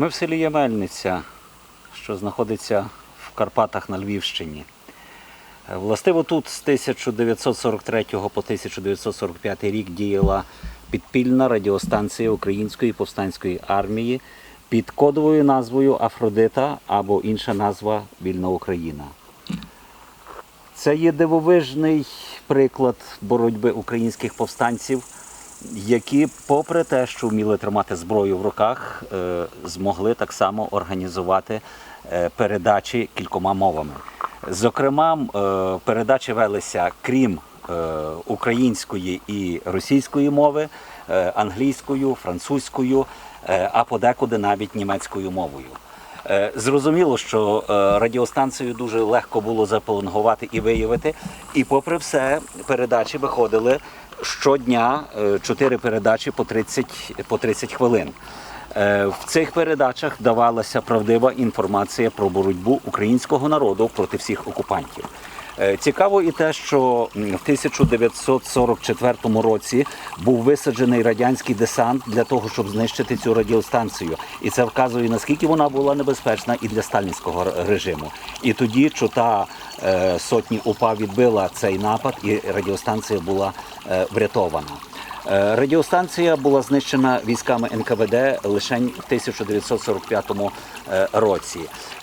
Ми в селі Ємельниця, що знаходиться в Карпатах на Львівщині. Е, Властиво тут з 1943 по 1945 рік діяла підпільна радіостанція Української повстанської армії під кодовою назвою Афродита або інша назва Вільна Україна. Це є дивовижний приклад боротьби українських повстанців, які, попри те, що вміли тримати зброю в руках, е, змогли так само організувати е, передачі кількома мовами. Зокрема, е, передачі велися крім української і російської мови, англійською, французькою, а подекуди навіть німецькою мовою. Е, Зрозуміло, що е, радіостанцію дуже легко було заполонгувати і виявити. І попри все, передачі виходили щодня е, чотири передачі по 30, по 30 хвилин. Е, В цих передачах давалася правдива інформація про боротьбу українського народу проти всіх окупантів. Е, Цікаво і те, що в 1944 році був висаджений радянський десант для того, щоб знищити цю радіостанцію. І це вказує, наскільки вона була небезпечна і для сталінського режиму. І тоді чота е, сотні УПА відбила цей напад, і радіостанція була е, врятована. Е, Радіостанція була знищена військами НКВД лише в 1945 е, році.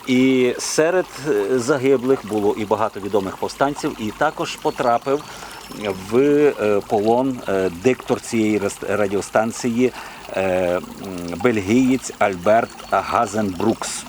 І серед е, загиблих було і багато відомих повстанців, і також потрапив в полон диктор цієї радіостанції бельгієць Альберт Газенбрукс.